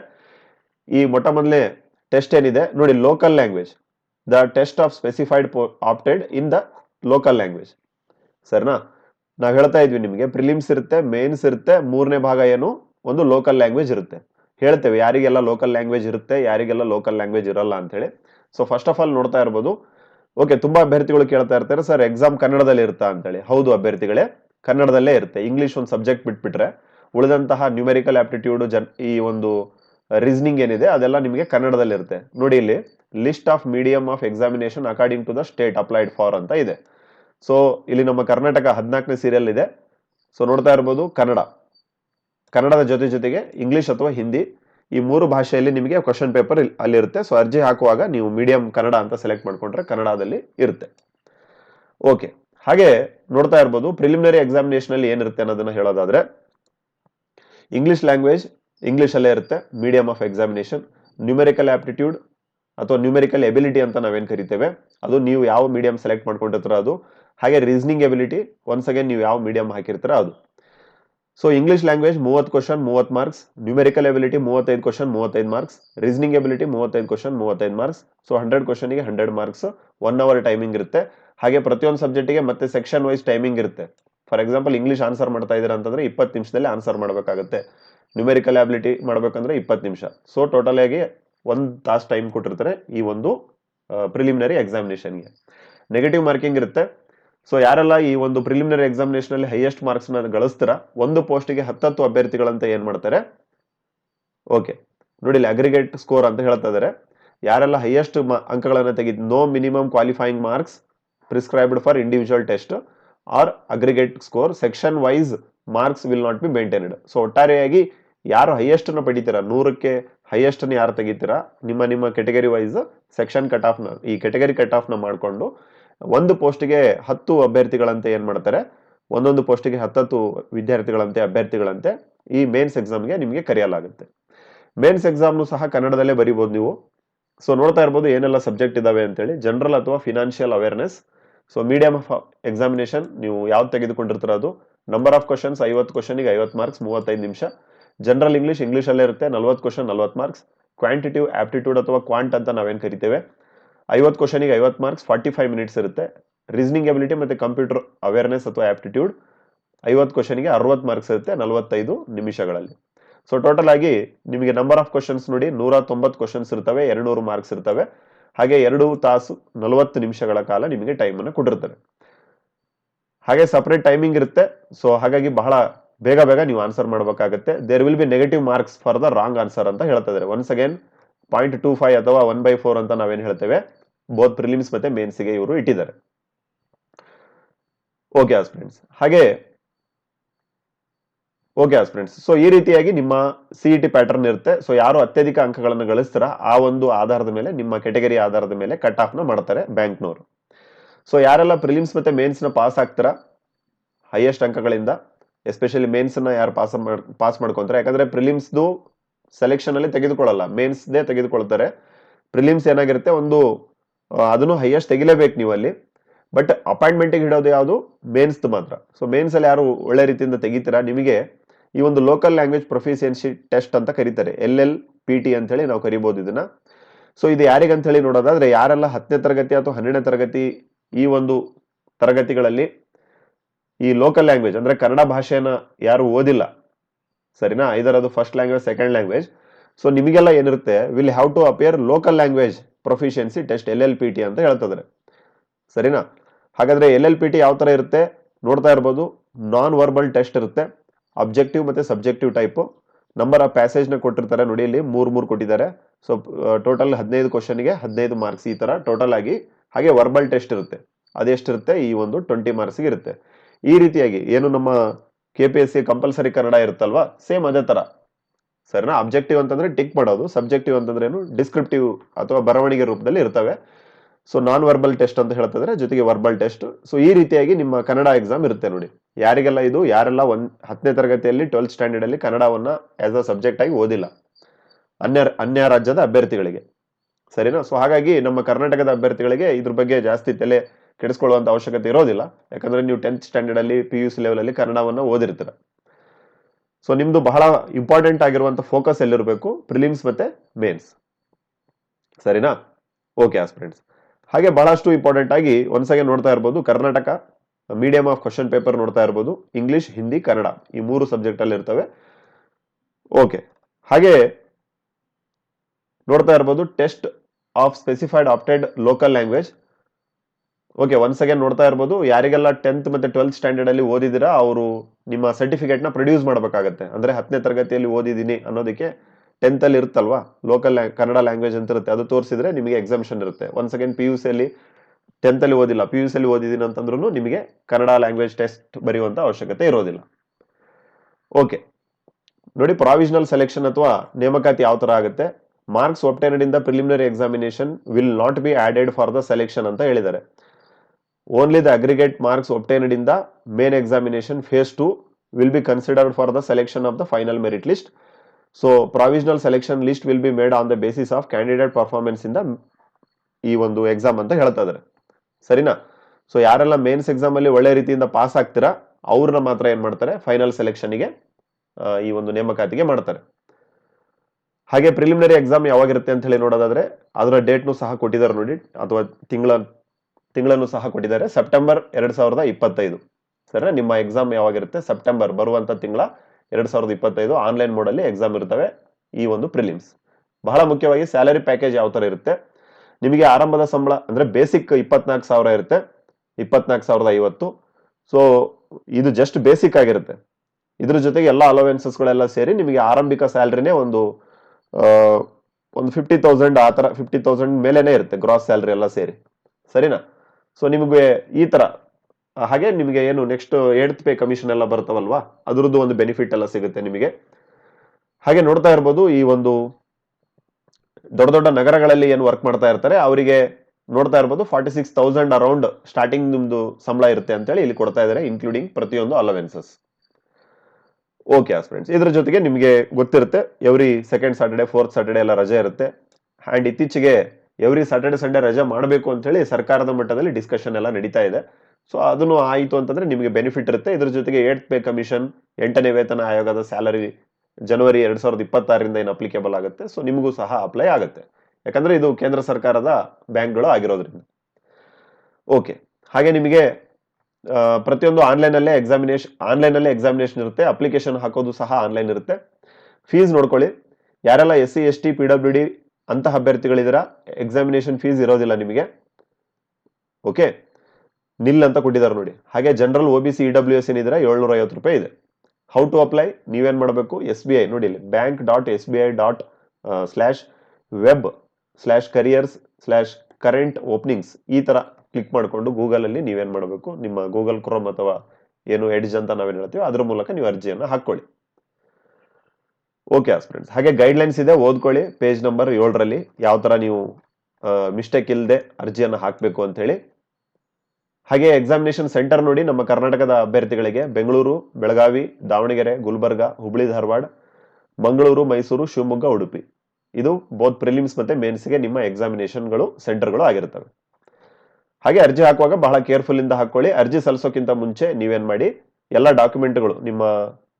ಈ ಮೊಟ್ಟ ಮೊದಲೇ ಟೆಸ್ಟ್ ಏನಿದೆ? ನೋಡಿ local language the test of specified opted in the local language ಸರಿನಾ? ನಾವು ಹೇಳ್ತಾ ಇದ್ವಿ ನಿಮಗೆ ಪ್ರಿಲಿಮ್ಸ್ ಇರುತ್ತೆ ಮೇನ್ಸ್ ಇರುತ್ತೆ, ಮೂರನೇ ಭಾಗ ಏನು? ಒಂದು ಲೋಕಲ್ ಲ್ಯಾಂಗ್ವೇಜ್ ಇರುತ್ತೆ. ಹೇಳ್ತೇವೆ, ಯಾರಿಗೆಲ್ಲ ಲೋಕಲ್ ಲ್ಯಾಂಗ್ವೇಜ್ ಇರುತ್ತೆ, ಯಾರಿಗೆಲ್ಲ ಲೋಕಲ್ ಲ್ಯಾಂಗ್ವೇಜ್ ಇರಲ್ಲ ಅಂತ ಹೇಳಿ. ಸೊ ಫಸ್ಟ್ ಆಫ್ ಆಲ್ ನೋಡ್ತಾ ಇರ್ಬೋದು. ಓಕೆ ತುಂಬಾ ಅಭ್ಯರ್ಥಿಗಳು ಕೇಳ್ತಾ ಇರ್ತಾರೆ. ಸರ್ ಎಕ್ಸಾಮ್ ಕನ್ನಡದಲ್ಲಿ ಇರುತ್ತಾ ಅಂತೇಳಿ. ಹೌದು ಅಭ್ಯರ್ಥಿಗಳೇ, ಕನ್ನಡದಲ್ಲೇ ಇರುತ್ತೆ. ಇಂಗ್ಲಿಷ್ ಒಂದು ಸಬ್ಜೆಕ್ಟ್ ಬಿಟ್ಬಿಟ್ರೆ, ಉಳಿದಂತಹ ನ್ಯೂಮೆರಿಕಲ್ ಆಪ್ಟಿಟ್ಯೂಡ್ ಜನ್ ಈ ಒಂದು ರೀಸನಿಂಗ್ ಏನಿದೆ, ಅದೆಲ್ಲ ನಿಮಗೆ ಕನ್ನಡದಲ್ಲಿ ಇರುತ್ತೆ. ನೋಡಿ ಇಲ್ಲಿ list of medium of examination according to the state applied for ಅಂತ ಇದೆ. ಸೊ ಇಲ್ಲಿ ನಮ್ಮ ಕರ್ನಾಟಕ ಹದಿನಾಲ್ಕನೇ ಸೀರಿಯಲ್ ಇದೆ. ಸೊ ನೋಡ್ತಾ ಇರ್ಬೋದು ಕನ್ನಡ. ಕನ್ನಡದ ಜೊತೆ ಜೊತೆಗೆ ಇಂಗ್ಲಿಷ್ ಅಥವಾ ಹಿಂದಿ ಈ ಮೂರು ಭಾಷೆಯಲ್ಲಿ ನಿಮಗೆ ಕ್ವಶನ್ ಪೇಪರ್ ಅಲ್ಲಿರುತ್ತೆ. ಸೊ ಅರ್ಜಿ ಹಾಕುವಾಗ ನೀವು ಮೀಡಿಯಂ ಕನ್ನಡ ಅಂತ ಸೆಲೆಕ್ಟ್ ಮಾಡ್ಕೊಂಡ್ರೆ ಕನ್ನಡದಲ್ಲಿ ಇರುತ್ತೆ. ಓಕೆ ಹಾಗೆ ನೋಡ್ತಾ ಇರ್ಬೋದು ಪ್ರಿಲಿಮಿನರಿ ಎಕ್ಸಾಮಿನೇಷನ್ ಅಲ್ಲಿ ಏನಿರುತ್ತೆ ಅನ್ನೋದನ್ನ ಹೇಳೋದಾದ್ರೆ ಇಂಗ್ಲಿಷ್ ಲ್ಯಾಂಗ್ವೇಜ್ ಇಂಗ್ಲಿಷ್ ಅಲ್ಲೇ ಇರುತ್ತೆ medium of examination numerical aptitude ಅಥವಾ ನ್ಯೂಮೆರಿಕಲ್ ಎಬಿಲಿಟಿ ಅಂತ ನಾವೇನು ಕರಿತೇವೆ, ಅದು ನೀವು ಯಾವ ಮೀಡಿಯಂ ಸೆಲೆಕ್ಟ್ ಮಾಡ್ಕೊಂಡಿರ್ತೀರ ಅದು, ಹಾಗೆ ರೀಸನಿಂಗ್ ಎಬಿಲಿಟಿ ಒನ್ಸ್ ಅಗೇನ್ ನೀವು ಯಾವ ಮೀಡಿಯಂ ಹಾಕಿರ್ತೀರ ಅದು. ಸೊ ಇಂಗ್ಲಿಷ್ ಲ್ಯಾಂಗ್ವೇಜ್ ಮೂವತ್ತು ಕ್ವಶನ್ ಮೂವತ್ತು ಮಾರ್ಕ್ಸ್ ನ್ಯೂಮೆರಿಕಲ್ ಎಬಿಲಿಟಿ ಮೂವತ್ತೈದು ಕ್ವಶನ್ ಮೂವತ್ತೈದು ಮಾರ್ಕ್ಸ್ ರೀಸನಿಂಗ್ ಎಬಿಲಿಟಿ ಮೂವತ್ತೈದು ಕ್ವಶನ್ ಮೂವತ್ತೈದು ಮಾರ್ಕ್ಸ್ ಸೊ ಹಂಡ್ರೆಡ್ ಕ್ವಶನ್ಗೆ hundred marks one hour timing ಇರುತ್ತೆ. ಹಾಗೆ ಪ್ರತಿಯೊಂದು ಸಬ್ಜೆಕ್ಟಿಗೆ ಮತ್ತೆ ಸೆಕ್ಷನ್ ವೈಸ್ ಟೈಮಿಂಗ್ ಇರುತ್ತೆ. ಫಾರ್ ಎಕ್ಸಾಂಪಲ್ ಇಂಗ್ಲಿಷ್ ಆನ್ಸರ್ ಮಾಡ್ತಾ ಇದ್ದೀರಾ ಅಂತಂದ್ರೆ ಇಪ್ಪತ್ತು ನಿಮಿಷದಲ್ಲಿ ಆನ್ಸರ್ ಮಾಡಬೇಕಾಗುತ್ತೆ. ನ್ಯೂಮೆರಿಕಲ್ ಅಬಿಲಿಟಿ ಮಾಡಬೇಕಂದ್ರೆ ಇಪ್ಪತ್ತು ನಿಮಿಷ. ಸೊ ಟೋಟಲ್ ಆಗಿ ಒಂದು ತಾಸು ಟೈಮ್ ಕೊಟ್ಟಿರ್ತಾರೆ ಈ ಒಂದು ಪ್ರಿಲಿಮಿನರಿ ಎಕ್ಸಾಮಿನೇಷನ್ಗೆ ನೆಗೆಟಿವ್ ಮಾರ್ಕಿಂಗ್ ಇರುತ್ತೆ. ಸೊ ಯಾರೆಲ್ಲ ಈ ಒಂದು ಪ್ರಿಲಿಮಿನರಿ ಎಕ್ಸಾಮಿನೇಷನ್ ಅಲ್ಲಿ ಹೈಯೆಸ್ಟ್ ಮಾರ್ಕ್ಸ್ನ ಗಳಿಸ್ತೀರಾ, ಒಂದು ಪೋಸ್ಟ್ಗೆ ಹತ್ತತ್ತು ಅಭ್ಯರ್ಥಿಗಳಂತ ಏನ್ ಮಾಡ್ತಾರೆ? ಓಕೆ ನೋಡಿ ಇಲ್ಲಿ ಅಗ್ರಿಗೇಟ್ ಸ್ಕೋರ್ ಅಂತ ಹೇಳ್ತಾ ಇದಾರೆ. ಯಾರೆಲ್ಲ ಹೈಯೆಸ್ಟ್ ಅಂಕಗಳನ್ನು ತೆಗೆದು no minimum qualifying marks prescribed for individual test or aggregate score section wise marks will not be maintained so ಒಟ್ಟಾರೆಯಾಗಿ ಯಾರು ಹೈಯೆಸ್ಟ್ ಅನ್ನು ಪಡಿತೀರಾ, ನೂರಕ್ಕೆ ಹೈಯೆಸ್ಟ್ ಅನ್ನು ಯಾರು ತೆಗಿತೀರಾ, ನಿಮ್ಮ ನಿಮ್ಮ ಕೆಟಗರಿ ವೈಸ್ ಸೆಕ್ಷನ್ ಕಟ್ ಆಫ್ನ ಈ ಕೆಟಗರಿ ಕಟ್ ಆಫ್ನ ಮಾಡಿಕೊಂಡು ಒಂದು ಪೋಸ್ಟ್ಗೆ ಹತ್ತು ಅಭ್ಯರ್ಥಿಗಳಂತೆ ಏನು ಮಾಡ್ತಾರೆ? ಒಂದೊಂದು ಪೋಸ್ಟ್ಗೆ ಹತ್ತತ್ತು ವಿದ್ಯಾರ್ಥಿಗಳಂತೆ, ಅಭ್ಯರ್ಥಿಗಳಂತೆ ಈ ಮೇನ್ಸ್ ಎಕ್ಸಾಮ್ಗೆ ನಿಮಗೆ ಕರೆಯಲಾಗುತ್ತೆ. ಮೇನ್ಸ್ ಎಕ್ಸಾಮ್ನು ಸಹ ಕನ್ನಡದಲ್ಲೇ ಬರಿಬೋದು ನೀವು. ಸೊ ನೋಡ್ತಾ ಇರ್ಬೋದು ಏನೆಲ್ಲ ಸಬ್ಜೆಕ್ಟ್ ಇದಾವೆ ಅಂತೇಳಿ. ಜನರಲ್ ಅಥವಾ financial awareness so medium of examination ನೀವು ಯಾವ್ದು ತೆಗೆದುಕೊಂಡಿರ್ತೀರ ಅದು? ನಂಬರ್ ಆಫ್ ಕ್ವಶನ್ಸ್ ಐವತ್ತು ಕ್ವಶನ್ಗೆ ಐವತ್ತು ಮಾರ್ಕ್ಸ್ ಮೂವತ್ತೈದು ನಿಮಿಷ. ಜನರಲ್ ಇಂಗ್ಲೀಷ್ ಇಂಗ್ಲೀಷಲ್ಲೇ ಇರುತ್ತೆ, ನಲ್ವತ್ತು ಕ್ವಶನ್ ನಲ್ವತ್ತು ಮಾರ್ಕ್ಸ್ ಕ್ವಾಂಟಿಟಿವ್ ಆಪ್ಟಿಟ್ಯೂಡ್ ಅಥವಾ ಕ್ವಾಂಟ್ ಅಂತ ನಾವೇನು ಕರಿತೇವೆ? ಐವತ್ತು ಕ್ವಶನಿಗೆ ಐವತ್ತು ಮಾರ್ಕ್ಸ್ ಫಾರ್ಟಿ ಫೈವ್ ಮಿನಿಟ್ಸ್ ಇರುತ್ತೆ. ರೀಸನಿಂಗ್ ಎಬಿಲಿಟಿ ಮತ್ತೆ ಕಂಪ್ಯೂಟರ್ ಅವೇರ್ನೆಸ್ ಅಥವಾ ಆಪ್ಟಿಟ್ಯೂಡ್ ಐವತ್ತು ಕ್ವಶನ್ಗೆ ಅರವತ್ತು ಮಾರ್ಕ್ಸ್ ಇರುತ್ತೆ ನಲವತ್ತೈದು ನಿಮಿಷಗಳಲ್ಲಿ. ಸೊ ಟೋಟಲ್ ಆಗಿ ನಿಮಗೆ ನಂಬರ್ ಆಫ್ ಕ್ವಶನ್ಸ್ ನೋಡಿ ನೂರ ತೊಂಬತ್ತು ಕ್ವಶನ್ಸ್ ಇರ್ತವೆ, ಎರಡ್ನೂರು ಮಾರ್ಕ್ಸ್ ಇರ್ತವೆ. ಹಾಗೆ ಎರಡು ತಾಸು ನಲವತ್ತು ನಿಮಿಷಗಳ ಕಾಲ ನಿಮಗೆ ಟೈಮ್ ಅನ್ನು ಕೊಟ್ಟಿರ್ತಾರೆ ಹಾಗೆ ಸಪ್ರೇಟ್ ಟೈಮಿಂಗ್ ಇರುತ್ತೆ. ಸೊ ಹಾಗಾಗಿ ಬಹಳ ಬೇಗ ಬೇಗ ನೀವು ಆನ್ಸರ್ ಮಾಡಬೇಕಾಗುತ್ತೆ. There will be negative marks for the wrong answer ಅಂತ ಹೇಳ್ತಾ ಇದ್ದಾರೆ. Once again point two five ಅಥವಾ ಒನ್ ಬೈ ಫೋರ್ ಅಂತ ನಾವೇನು ಹೇಳ್ತೇವೆ? ಬೋತ್ ಪ್ರಿಲಿಮ್ಸ್ ಮತ್ತೆ ಮೇನ್ಸ್ಗೆ ಇವರು ಇಟ್ಟಿದ್ದಾರೆ. ಓಕೆ ಆಸ್ಪಿರೆಂಟ್ಸ್ ಹಾಗೆ ಓಕೆ ಆಸ್ಪಿರೆಂಟ್ಸ್ ಸೊ ಈ ರೀತಿಯಾಗಿ ನಿಮ್ಮ ಸಿಇಟಿ ಪ್ಯಾಟರ್ನ್ ಇರುತ್ತೆ. ಸೊ ಯಾರು ಅತ್ಯಧಿಕ ಅಂಕಗಳನ್ನು ಗಳಿಸ್ತಾರ, ಆ ಒಂದು ಆಧಾರದ ಮೇಲೆ, ನಿಮ್ಮ ಕೆಟಗರಿ ಆಧಾರದ ಮೇಲೆ ಕಟ್ ಆಫ್ನ ಮಾಡ್ತಾರೆ ಬ್ಯಾಂಕ್ನವರು. ಸೊ ಯಾರೆಲ್ಲ ಪ್ರಿಲಿಮ್ಸ್ ಮತ್ತೆ ಮೇನ್ಸ್ನ ಪಾಸ್ ಆಗ್ತಾರ? ಹೈಯೆಸ್ಟ್ ಅಂಕಗಳಿಂದ ಎಸ್ಪೆಷಲಿ ಮೇನ್ಸ್ನ ಯಾರು ಪಾಸ್ ಪಾಸ್ ಮಾಡ್ಕೊಂತಾರೆ. ಯಾಕಂದ್ರೆ ಪ್ರಿಲಿಮ್ಸ್ದು ಸೆಲೆಕ್ಷನ್ ಅಲ್ಲಿ ತೆಗೆದುಕೊಳ್ಳಲ್ಲ. ಮೇನ್ಸ್ ದೇ ತೆಗೆದುಕೊಳ್ತಾರೆ. ಪ್ರಿಲಿಮ್ಸ್ ಏನಾಗಿರುತ್ತೆ? ಒಂದು ಅದನ್ನು ಹೈಯೆಸ್ಟ್ ತೆಗಿಲೇಬೇಕು ನೀವು ಅಲ್ಲಿ ಬಟ್ ಅಪಾಯಿಂಟ್ಮೆಂಟಿಗೆ ಹಿಡೋದು ಯಾವುದು? ಮೇನ್ಸ್ ಮಾತ್ರ. ಸೊ ಮೇನ್ಸ್ ಅಲ್ಲಿ ಯಾರು ಒಳ್ಳೆ ರೀತಿಯಿಂದ ತೆಗಿತೀರಾ? ನಿಮಗೆ ಈ ಒಂದು ಲೋಕಲ್ ಲ್ಯಾಂಗ್ವೇಜ್ ಪ್ರೊಫಿಷಿಯನ್ಸಿ ಟೆಸ್ಟ್ ಅಂತ ಕರೀತಾರೆ. ಎಲ್ ಎಲ್ ಪಿ ಟಿ ಅಂತ ಹೇಳಿ ನಾವು ಕರಿಬಹುದು ಇದನ್ನ. ಸೊ ಇದು ಯಾರಿಗಂತ ಹೇಳಿ ನೋಡೋದಾದ್ರೆ, ಯಾರೆಲ್ಲ ಹತ್ತನೇ ತರಗತಿ ಅಥವಾ ಹನ್ನೆರಡನೇ ತರಗತಿ ಈ ಒಂದು ತರಗತಿಗಳಲ್ಲಿ ಈ ಲೋಕಲ್ ಲ್ಯಾಂಗ್ವೇಜ್ ಅಂದ್ರೆ ಕನ್ನಡ ಭಾಷೆಯನ್ನು ಯಾರು ಓದಿಲ್ಲ ಸರಿನಾ? ಐದರ್ ಅದು first language second language so ನಿಮಗೆಲ್ಲ ಏನಿರುತ್ತೆ? Will have to appear local language proficiency test L L P T ಅಂತ ಹೇಳ್ತದ್ರೆ. ಸರಿನಾ? ಹಾಗಾದ್ರೆ ಎಲ್ ಎಲ್ ಪಿ ಟಿ ಯಾವ ತರ ಇರುತ್ತೆ? ನೋಡ್ತಾ ಇರ್ಬೋದು. ನಾನ್ ವರ್ಬಲ್ ಟೆಸ್ಟ್ ಇರುತ್ತೆ. ಅಬ್ಜೆಕ್ಟಿವ್ ಮತ್ತೆ ಸಬ್ಜೆಕ್ಟಿವ್ ಟೈಪ್ ನಂಬರ್ ಆಫ್ ಪ್ಯಾಸೇಜ್ನ ಕೊಟ್ಟಿರ್ತಾರೆ ನೋಡಿ ಇಲ್ಲಿ. ಮೂರು ಮೂರು ಕೊಟ್ಟಿದ್ದಾರೆ. ಸೊ ಟೋಟಲ್ ಹದಿನೈದು ಕ್ವಶನ್ಗೆ ಹದಿನೈದು ಮಾರ್ಕ್ಸ್ ಈ ತರ. ಟೋಟಲ್ ಆಗಿ ಹಾಗೆ ವರ್ಬಲ್ ಟೆಸ್ಟ್ ಇರುತ್ತೆ. ಅದೆಷ್ಟಿರುತ್ತೆ? ಈ ಒಂದು ಟ್ವೆಂಟಿ ಮಾರ್ಕ್ಸ್ಗೆ ಇರುತ್ತೆ. ಈ ರೀತಿಯಾಗಿ ಏನು ನಮ್ಮ K P S C compulsory Kannada ಇರುತ್ತಲ್ವಾ? ಸೇಮ್ ಅದೇ ಥರ ಸರಿನಾ? ಅಬ್ಜೆಕ್ಟಿವ್ ಅಂತಂದ್ರೆ ಟಿಕ್ ಮಾಡೋದು. ಸಬ್ಜೆಕ್ಟಿವ್ ಅಂತಂದ್ರೆ ಏನು? ಡಿಸ್ಕ್ರಿಪ್ಟಿವ್ ಅಥವಾ ಬರವಣಿಗೆ ರೂಪದಲ್ಲಿ ಇರ್ತವೆ. ಸೊ ನಾನ್ ವರ್ಬಲ್ ಟೆಸ್ಟ್ ಅಂತ ಹೇಳ್ತಿದ್ರೆ. ಜೊತೆಗೆ ವರ್ಬಲ್ ಟೆಸ್ಟ್ ಸೊ ಈ ರೀತಿಯಾಗಿ ನಿಮ್ಮ ಕನ್ನಡ ಎಕ್ಸಾಮ್ ಇರುತ್ತೆ ನೋಡಿ. ಯಾರಿಗೆಲ್ಲ ಇದು? ಯಾರೆಲ್ಲ ಒಂದ್ ಹತ್ತನೇ ತರಗತಿಯಲ್ಲಿ ಟ್ವೆಲ್ತ್ ಸ್ಟ್ಯಾಂಡರ್ಡ್ ಅಲ್ಲಿ ಕನ್ನಡವನ್ನ ಆಸ್ ಅ ಸಬ್ಜೆಕ್ಟ್ ಆಗಿ ಓದಿಲ್ಲ? ಅನ್ಯ ಅನ್ಯ ರಾಜ್ಯದ ಅಭ್ಯರ್ಥಿಗಳಿಗೆ. ಸರಿನಾ? ಸೊ ಹಾಗಾಗಿ ನಮ್ಮ ಕರ್ನಾಟಕದ ಅಭ್ಯರ್ಥಿಗಳಿಗೆ ಇದ್ರ ಬಗ್ಗೆ ಜಾಸ್ತಿ ತಲೆ ಕೆಡಿಸ್ಕೊಳ್ಳುವಂತ ಅವಶ್ಯಕತೆ ಇರೋದಿಲ್ಲ. ಯಾಕಂದ್ರೆ ನೀವು ಟೆಂತ್ ಸ್ಟ್ಯಾಂಡರ್ಡ್ ಅಲ್ಲಿ ಪಿ ಯು ಸಿ ಲೆವೆಲಲ್ಲಿ ಕನ್ನಡವನ್ನ ಓದಿರ್ತೀರ. ಸೊ ನಿಮ್ದು ಬಹಳ ಇಂಪಾರ್ಟೆಂಟ್ ಆಗಿರುವಂತ ಫೋಕಸ್ ಎಲ್ಲಿರಬೇಕು? ಪ್ರಿಲಿಮ್ಸ್ ಮತ್ತೆ ಮೇನ್ಸ್ ಸರಿನಾ? ಓಕೆ ಆಸ್ಪಿರೆಂಟ್ಸ್ ಹಾಗೆ ಬಹಳಷ್ಟು ಇಂಪಾರ್ಟೆಂಟ್ ಆಗಿ ಒಂದ್ಸಾಗೆ ನೋಡ್ತಾ ಇರ್ಬೋದು, Karnataka medium of question paper ನೋಡ್ತಾ ಇರ್ಬೋದು ಇಂಗ್ಲಿಷ್ ಹಿಂದಿ ಕನ್ನಡ ಈ ಮೂರು ಸಬ್ಜೆಕ್ಟಲ್ಲಿ ಇರ್ತವೆ. ಓಕೆ ಹಾಗೆ ನೋಡ್ತಾ ಇರ್ಬೋದು test of specified opted local language okay one second ನೋಡ್ತಾ ಇರ್ಬೋದು. ಯಾರಿಗೆಲ್ಲ ಟೆಂತ್ ಮತ್ತೆ ಟ್ವೆಲ್ತ್ ಸ್ಟ್ಯಾಂಡರ್ಡ್ ಅಲ್ಲಿ ಓದಿದಿರಾ ಅವರು ನಿಮ್ಮ ಸರ್ಟಿಫಿಕೇಟ್ನ ಪ್ರೊಡ್ಯೂಸ್ ಮಾಡಬೇಕಾಗತ್ತೆ. ಅಂದ್ರೆ ಹತ್ತನೇ ತರಗತಿಯಲ್ಲಿ ಓದಿದ್ದೀನಿ ಅನ್ನೋದಕ್ಕೆ ಟೆಂತ್ ಅಲ್ಲಿ ಇರುತ್ತಲ್ವಾ? ಲೋಕಲ್ ಕನ್ನಡ ಲ್ಯಾಂಗ್ವೇಜ್ ಅಂತ ಇರುತ್ತೆ. ಅದು ತೋರಿಸಿದ್ರೆ ನಿಮಗೆ ಎಕ್ಸಾಮಿಷನ್ ಇರುತ್ತೆ. ಒನ್ ಸೆಕೆಂಡ್ ಪಿ ಯು ಅಲ್ಲಿ ಟೆಂತ್ ಅಲ್ಲಿ ಓದಿಲ್ಲ. ಪಿ ಯು ಅಲ್ಲಿ ಓದಿದೀನಿ ಅಂತಂದ್ರೂ ನಿಮಗೆ ಕನ್ನಡ ಲ್ಯಾಂಗ್ವೇಜ್ ಟೆಸ್ಟ್ ಬರೆಯುವಂತ ಅವಶ್ಯಕತೆ ಇರೋದಿಲ್ಲ. ಓಕೆ ನೋಡಿ ಪ್ರಾವಿಷನಲ್ ಸೆಲೆಕ್ಷನ್ ಅಥವಾ ನೇಮಕಾತಿ ಯಾವ ತರ ಆಗುತ್ತೆ? ಮಾರ್ಕ್ಸ್ ಒಪ್ಟೆನಡ್ ಇಂದ preliminary examination will not be added for the selection ಅಂತ ಹೇಳಿದ್ದಾರೆ. Only the aggregate marks obtained ಇಂದ main examination phase two will be considered for the selection of the final merit list so provisional selection list will be made on the basis of candidate performance ಇಂದ ಈ ಒಂದು exam ಅಂತ ಹೇಳ್ತಾ ಇದ್ದಾರೆ ಸರಿನಾ? So ಯಾರೆಲ್ಲ mains ಎಕ್ಸಾಮಲ್ಲಿ ಒಳ್ಳೆ ರೀತಿಯಿಂದ ಪಾಸ್ ಆಗ್ತೀರಾ, ಅವ್ರನ್ನ ಮಾತ್ರ ಏನು ಮಾಡ್ತಾರೆ? ಫೈನಲ್ ಸೆಲೆಕ್ಷನ್ಗೆ ಈ ಒಂದು ನೇಮಕಾತಿಗೆ ಮಾಡ್ತಾರೆ. ಹಾಗೆ ಪ್ರಿಲಿಮಿನರಿ ಎಕ್ಸಾಮ್ ಯಾವಾಗಿರುತ್ತೆ ಅಂತ ಹೇಳಿ ನೋಡೋದಾದ್ರೆ, ಅದರ ಡೇಟ್ನು ಸಹ ಕೊಟ್ಟಿದ್ದಾರೆ ನೋಡಿ, ಅಥವಾ ತಿಂಗಳ ತಿಂಗಳನ್ನು ಸಹ ಕೊಟ್ಟಿದ್ದಾರೆ. ಸೆಪ್ಟೆಂಬರ್ ಎರಡ್ ಸಾವಿರದ ಇಪ್ಪತ್ತೈದು. ಸರಿ ನಿಮ್ಮ ಎಕ್ಸಾಮ್ ಯಾವಾಗಿರುತ್ತೆ? ಸೆಪ್ಟೆಂಬರ್ ಬರುವಂತ ತಿಂಗಳ ಎರಡ್ ಸಾವಿರದ ಇಪ್ಪತ್ತೈದು ಆನ್ಲೈನ್ ಮೋಡಲ್ಲಿ ಎಕ್ಸಾಮ್ ಇರ್ತವೆ ಈ ಒಂದು ಪ್ರಿಲಿಮ್ಸ್ ಬಹಳ ಮುಖ್ಯವಾಗಿ ಸ್ಯಾಲರಿ ಪ್ಯಾಕೇಜ್ ಯಾವ ಥರ ಇರುತ್ತೆ? ನಿಮಗೆ ಆರಂಭದ ಸಂಬಳ ಅಂದ್ರೆ ಬೇಸಿಕ್ ಇಪ್ಪತ್ನಾಲ್ಕು ಸಾವಿರ ಇರುತ್ತೆ. ಇಪ್ಪತ್ನಾಲ್ಕು ಸಾವಿರದ ಐವತ್ತು. ಸೊ ಇದು ಜಸ್ಟ್ ಬೇಸಿಕ್ ಆಗಿರುತ್ತೆ. ಇದ್ರ ಜೊತೆಗೆ ಎಲ್ಲ ಅಲೋವೆನ್ಸಸ್ಗಳೆಲ್ಲ ಸೇರಿ ನಿಮಗೆ ಆರಂಭಿಕ ಸ್ಯಾಲ್ರಿನೇ ಒಂದು ಒಂದು ಫಿಫ್ಟಿ ತೌಸಂಡ್ ಆ ಥರ ಫಿಫ್ಟಿ ತೌಸಂಡ್ ಮೇಲೇ ಇರುತ್ತೆ ಗ್ರಾಸ್ ಸ್ಯಾಲ್ರಿ ಎಲ್ಲ ಸೇರಿ. ಸರಿನಾ? ಸೊ ನಿಮಗೆ ಈ ತರ ಹಾಗೆ ನಿಮಗೆ ಏನು ನೆಕ್ಸ್ಟ್ ಏಡ್ತ್ ಪೇ ಕಮಿಷನ್ ಎಲ್ಲ ಬರ್ತಾವಲ್ವಾ? ಅದರದ್ದು ಒಂದು ಬೆನಿಫಿಟ್ ಎಲ್ಲ ಸಿಗುತ್ತೆ ನಿಮಗೆ. ಹಾಗೆ ನೋಡ್ತಾ ಇರ್ಬೋದು, ಈ ಒಂದು ದೊಡ್ಡ ದೊಡ್ಡ ನಗರಗಳಲ್ಲಿ ಏನು ವರ್ಕ್ ಮಾಡ್ತಾ ಇರ್ತಾರೆ, ಅವರಿಗೆ ನೋಡ್ತಾ ಇರ್ಬೋದು forty six thousand around starting ನಿಮ್ಮದು ಸಂಬಳ ಇರುತ್ತೆ ಅಂತೇಳಿ ಇಲ್ಲಿ ಕೊಡ್ತಾ ಇದ್ದಾರೆ ಇನ್ಕ್ಲೂಡಿಂಗ್ ಪ್ರತಿಯೊಂದು ಅಲವೆನ್ಸಸ್ ಓಕೆ ಫ್ರೆಂಡ್ಸ್ ಇದ್ರ ಜೊತೆಗೆ ನಿಮಗೆ ಗೊತ್ತಿರುತ್ತೆ every second Saturday fourth Saturday ಎಲ್ಲ ರಜೆ ಇರುತ್ತೆ. ಅಂಡ್ ಇತ್ತೀಚೆಗೆ ಎವ್ರಿ ಸಾಟರ್ಡೆ ಸಂಡೇ ರಜೆ ಮಾಡಬೇಕು ಅಂತ ಹೇಳಿ ಸರ್ಕಾರದ ಮಟ್ಟದಲ್ಲಿ ಡಿಸ್ಕಷನ್ ಎಲ್ಲ ನಡೀತಾ ಇದೆ. ಸೊ ಅದನ್ನು ಆಯಿತು ಅಂತಂದ್ರೆ ನಿಮಗೆ ಬೆನಿಫಿಟ್ ಇರುತ್ತೆ. ಇದ್ರ ಜೊತೆಗೆ ಏಟ್ ಪೇ ಕಮಿಷನ್ ಎಂಟನೇ ವೇತನ ಆಯೋಗದ ಸ್ಯಾಲರಿ ಜನವರಿ ಎರಡ್ ಸಾವಿರದ ಇಪ್ಪತ್ತಾರರಿಂದ ಏನು ಅಪ್ಲಿಕೇಬಲ್ ಆಗುತ್ತೆ. ಸೊ ನಿಮಗೂ ಸಹ ಅಪ್ಲೈ ಆಗುತ್ತೆ. ಯಾಕಂದ್ರೆ ಇದು ಕೇಂದ್ರ ಸರ್ಕಾರದ ಬ್ಯಾಂಕ್ಗಳು ಆಗಿರೋದ್ರಿಂದ. ಓಕೆ ಹಾಗೆ ನಿಮಗೆ ಪ್ರತಿಯೊಂದು ಆನ್ಲೈನ್ ಅಲ್ಲೇ ಎಕ್ಸಾಮಿನೇಷನ್ ಆನ್ಲೈನ್ ಅಲ್ಲೇ ಎಕ್ಸಾಮಿನೇಷನ್ ಇರುತ್ತೆ. ಅಪ್ಲಿಕೇಶನ್ ಹಾಕೋದು ಸಹ ಆನ್ಲೈನ್ ಇರುತ್ತೆ. ಫೀಸ್ ನೋಡ್ಕೊಳ್ಳಿ. ಯಾರೆಲ್ಲ S C S T P W D ಅಂತಹ ಅಭ್ಯರ್ಥಿಗಳಿದ್ದೀರಾ ಎಕ್ಸಾಮಿನೇಷನ್ ಫೀಸ್ ಇರೋದಿಲ್ಲ ನಿಮಗೆ. ಓಕೆ ನಿಲ್ ಅಂತ ಕೊಟ್ಟಿದ್ದಾರೆ ನೋಡಿ. ಹಾಗೆ general O B C E W S ಏನಿದ್ರೆ ಏಳ್ನೂರ ಐವತ್ತು ರೂಪಾಯಿ ಇದೆ. ಹೌ ಟು ಅಪ್ಲೈ ನೀವೇನು ಮಾಡಬೇಕು? ಎಸ್ ಬಿ ಐ ನೋಡಿ ಇಲ್ಲಿ. Bank dot S B I dot slash web slash careers slash current openings ಈ ತರ ಕ್ಲಿಕ್ ಮಾಡಿಕೊಂಡು ಗೂಗಲಲ್ಲಿ ನೀವೇನ್ ಮಾಡಬೇಕು? ನಿಮ್ಮ ಗೂಗಲ್ ಕ್ರೋಮ್ ಅಥವಾ ಏನು ಎಡ್ಜ್ ಅಂತ ನಾವೇನು ಹೇಳ್ತೀವಿ ಅದ್ರ ಮೂಲಕ ನೀವು ಅರ್ಜಿಯನ್ನು ಹಾಕೊಳ್ಳಿ ಓಕೆ ಫ್ರೆಂಡ್ಸ್ ಹಾಗೆ ಗೈಡ್ಲೈನ್ಸ್ ಇದೆ, ಓದ್ಕೊಳ್ಳಿ. ಪೇಜ್ ನಂಬರ್ ಏಳರಲ್ಲಿ ಯಾವ ತರ ನೀವು ಮಿಸ್ಟೇಕ್ ಇಲ್ಲದೆ ಅರ್ಜಿಯನ್ನು ಹಾಕಬೇಕು ಅಂತ ಹೇಳಿ. ಹಾಗೆ ಎಕ್ಸಾಮಿನೇಷನ್ ಸೆಂಟರ್ ನೋಡಿ ನಮ್ಮ ಕರ್ನಾಟಕದ ಅಭ್ಯರ್ಥಿಗಳಿಗೆ ಬೆಂಗಳೂರು, ಬೆಳಗಾವಿ, ದಾವಣಗೆರೆ, ಗುಲ್ಬರ್ಗ, ಹುಬ್ಳಿ, ಧಾರವಾಡ, ಮಂಗಳೂರು, ಮೈಸೂರು, ಶಿವಮೊಗ್ಗ, ಉಡುಪಿ. ಇದು ಬೋತ್ ಪ್ರಿಲಿಮ್ಸ್ ಮತ್ತೆ ಮೇನ್ಸ್ಗೆ ನಿಮ್ಮ ಎಕ್ಸಾಮಿನೇಷನ್ಗಳು ಸೆಂಟರ್ಗಳು ಆಗಿರ್ತವೆ ಹಾಗೆ ಅರ್ಜಿ ಹಾಕುವಾಗ ಬಹಳ ಕೇರ್ಫುಲ್ ಹಾಕ್ಕೊಳ್ಳಿ ಅರ್ಜಿ ಸಲ್ಲಿಸೋಕ್ಕಿಂತ ಮುಂಚೆ ನೀವೇನು ಮಾಡಿ, ಎಲ್ಲ ಡಾಕ್ಯುಮೆಂಟ್ಗಳು ನಿಮ್ಮ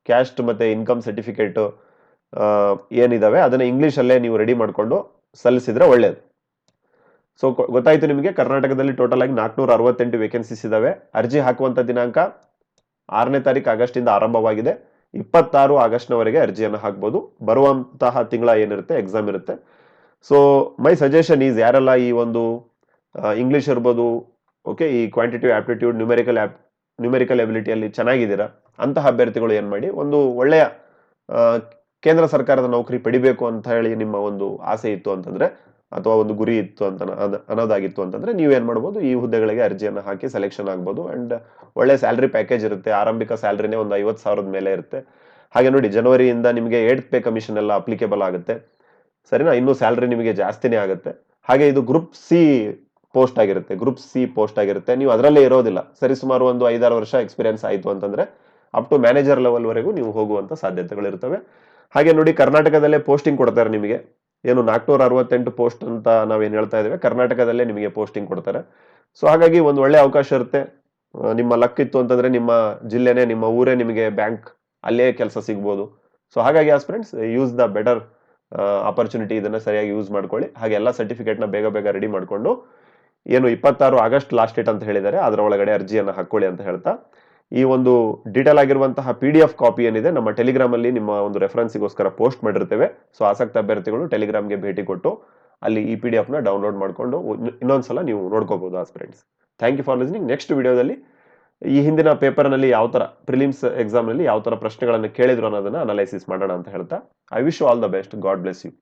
ಕ್ಯಾಸ್ಟ್ ಮತ್ತೆ ಇನ್ಕಮ್ ಸರ್ಟಿಫಿಕೇಟ್ ಏನಿದಾವೆ, ಅದನ್ನ ಇಂಗ್ಲಿಷ್ ಅಲ್ಲೇ ನೀವು ರೆಡಿ ಮಾಡ್ಕೊಂಡು ಸಲ್ಲಿಸಿದ್ರೆ ಒಳ್ಳೆಯದು ಸೊ ಗೊತ್ತಾಯ್ತು ನಿಮಗೆ? ಕರ್ನಾಟಕದಲ್ಲಿ ಟೋಟಲ್ ಆಗಿ ನಾಲ್ಕುನೂರ ಅರವತ್ತೆಂಟು ವೇಕೆನ್ಸೀಸ್ ಇದಾವೆ. ಅರ್ಜಿ ಹಾಕುವಂತ ದಿನಾಂಕ ಆರನೇ ತಾರೀಕು ಆಗಸ್ಟ್ ಇಂದ ಆರಂಭವಾಗಿದೆ. ಇಪ್ಪತ್ತಾರು ಆಗಸ್ಟ್ನವರೆಗೆ ಅರ್ಜಿಯನ್ನು ಹಾಕ್ಬೋದು. ಬರುವಂತಹ ತಿಂಗಳ ಏನಿರುತ್ತೆ? ಎಕ್ಸಾಮ್ ಇರುತ್ತೆ. ಸೊ ಮೈ ಸಜೆಷನ್ ಈಸ್ ಯಾರೆಲ್ಲ ಈ ಒಂದು ಇಂಗ್ಲಿಷ್ ಇರ್ಬೋದು ಓಕೆ ಈ quantitative aptitude numerical app numerical ಎಬಿಲಿಟಿಯಲ್ಲಿ ಚೆನ್ನಾಗಿದ್ದೀರಾ, ಅಂತಹ ಅಭ್ಯರ್ಥಿಗಳು ಏನು ಮಾಡಿ, ಒಂದು ಒಳ್ಳೆಯ ಕೇಂದ್ರ ಸರ್ಕಾರದ ನೌಕರಿ ಪಡಿಬೇಕು ಅಂತ ಹೇಳಿ ನಿಮ್ಮ ಒಂದು ಆಸೆ ಇತ್ತು ಅಂತಂದ್ರೆ, ಅಥವಾ ಒಂದು ಗುರಿ ಇತ್ತು ಅಂತ ಅನ- ಅನ್ನೋದಾಗಿತ್ತು ಅಂತಂದ್ರೆ ನೀವು ಏನ್ ಮಾಡ್ಬೋದು, ಈ ಹುದ್ದೆಗಳಿಗೆ ಅರ್ಜಿಯನ್ನು ಹಾಕಿ ಸೆಲೆಕ್ಷನ್ ಆಗ್ಬೋದು ಅಂಡ್ ಒಳ್ಳೆ ಸ್ಯಾಲ್ರಿ ಪ್ಯಾಕೇಜ್ ಇರುತ್ತೆ, ಆರಂಭಿಕ ಸ್ಯಾಲ್ರಿನೇ ಒಂದು ಐವತ್ತು ಸಾವಿರದ ಮೇಲೆ ಇರುತ್ತೆ. ಹಾಗೆ ನೋಡಿ ಜನವರಿಯಿಂದ ನಿಮಗೆ ಏಟ್ ಪೇ ಕಮಿಷನ್ ಎಲ್ಲ ಅಪ್ಲಿಕೇಬಲ್ ಆಗುತ್ತೆ. ಸರಿನಾ? ಇನ್ನು ಸ್ಯಾಲ್ರಿ ನಿಮಗೆ ಜಾಸ್ತಿನೇ ಆಗುತ್ತೆ. ಹಾಗೆ ಇದು ಗ್ರೂಪ್ ಸಿ ಪೋಸ್ಟ್ ಆಗಿರುತ್ತೆ ಗ್ರೂಪ್ ಸಿ ಪೋಸ್ಟ್ ಆಗಿರುತ್ತೆ. ನೀವು ಅದರಲ್ಲೇ ಇರೋದಿಲ್ಲ. ಸರಿ, ಸುಮಾರು ಒಂದು ಐದಾರು ವರ್ಷ ಎಕ್ಸ್ಪೀರಿಯನ್ಸ್ ಆಯಿತು ಅಂತಂದ್ರೆ ಅಪ್ ಟು ಮ್ಯಾನೇಜರ್ ಲೆವೆಲ್ವರೆಗೂ ನೀವು ಹೋಗುವಂತ ಸಾಧ್ಯತೆಗಳಿರ್ತವೆ. ಹಾಗೆ ನೋಡಿ ಕರ್ನಾಟಕದಲ್ಲೇ ಪೋಸ್ಟಿಂಗ್ ಕೊಡ್ತಾರೆ ನಿಮಗೆ. ಏನು ನಾಲ್ಕುನೂರ ಅರವತ್ತೆಂಟು ಪೋಸ್ಟ್ ಅಂತ ನಾವೇನು ಹೇಳ್ತಾ ಇದ್ದೇವೆ, ಕರ್ನಾಟಕದಲ್ಲೇ ನಿಮಗೆ ಪೋಸ್ಟಿಂಗ್ ಕೊಡ್ತಾರೆ. ಸೊ ಹಾಗಾಗಿ ಒಂದು ಒಳ್ಳೆ ಅವಕಾಶ ಇರುತ್ತೆ. ನಿಮ್ಮ ಲಕ್ ಇತ್ತು ಅಂತಂದ್ರೆ ನಿಮ್ಮ ಜಿಲ್ಲೆನೇ, ನಿಮ್ಮ ಊರೇ ನಿಮಗೆ ಬ್ಯಾಂಕ್ ಅಲ್ಲೇ ಕೆಲಸ ಸಿಗ್ಬೋದು. ಸೊ ಹಾಗಾಗಿ as friends use the better opportunity ಇದನ್ನ ಸರಿಯಾಗಿ ಯೂಸ್ ಮಾಡ್ಕೊಳ್ಳಿ. ಹಾಗೆ ಎಲ್ಲ ಸರ್ಟಿಫಿಕೇಟ್ನ ಬೇಗ ಬೇಗ ರೆಡಿ ಮಾಡಿಕೊಂಡು, ಏನು ಇಪ್ಪತ್ತಾರು ಆಗಸ್ಟ್ ಲಾಸ್ಟ್ ಡೇಟ್ ಅಂತ ಹೇಳಿದ್ದಾರೆ, ಅದರ ಒಳಗಡೆ ಅರ್ಜಿಯನ್ನು ಹಾಕೊಳ್ಳಿ ಅಂತ ಹೇಳ್ತಾ. ಈ ಒಂದು ಡೀಟೇಲ್ ಆಗಿರುವಂತಹ ಪಿ ಡಿ ಎಫ್ ಕಾಪಿ ಏನಿದೆ, ನಮ್ಮ ಟೆಲಿಗ್ರಾಮ್ ಅಲ್ಲಿ ನಿಮ್ಮ ಒಂದು ರೆಫರೆನ್ಸಿಗೋಸ್ಕರ ಪೋಸ್ಟ್ ಮಾಡಿರ್ತೇವೆ. ಸೊ ಆಸಕ್ತ ಅಭ್ಯರ್ಥಿಗಳು ಟೆಲಿಗ್ರಾಮ್ಗೆ ಭೇಟಿ ಕೊಟ್ಟು ಅಲ್ಲಿ ಈ ಪಿ ಡಿ ಎಫ್ನ ಡೌನ್ಲೋಡ್ ಮಾಡಿಕೊಂಡು ಇನ್ನೊಂದ್ಸಲ ನೀವು ನೋಡ್ಕೋಬಹುದು aspirants thank you for listening next ವಿಡಿಯೋದಲ್ಲಿ ಈ ಹಿಂದಿನ ಪೇಪರ್ನಲ್ಲಿ ಯಾವ ಥರ ಪ್ರಿಲಿಮ್ಸ್ ಎಕ್ಸಾಮ್ನಲ್ಲಿ ಯಾವ ಥರ ಪ್ರಶ್ನೆಗಳನ್ನು ಕೇಳಿದ್ರು ಅನ್ನೋದನ್ನ ಅನಲೈಸಿಸ್ ಮಾಡೋಣ ಅಂತ ಹೇಳ್ತಾ I wish all the best God bless you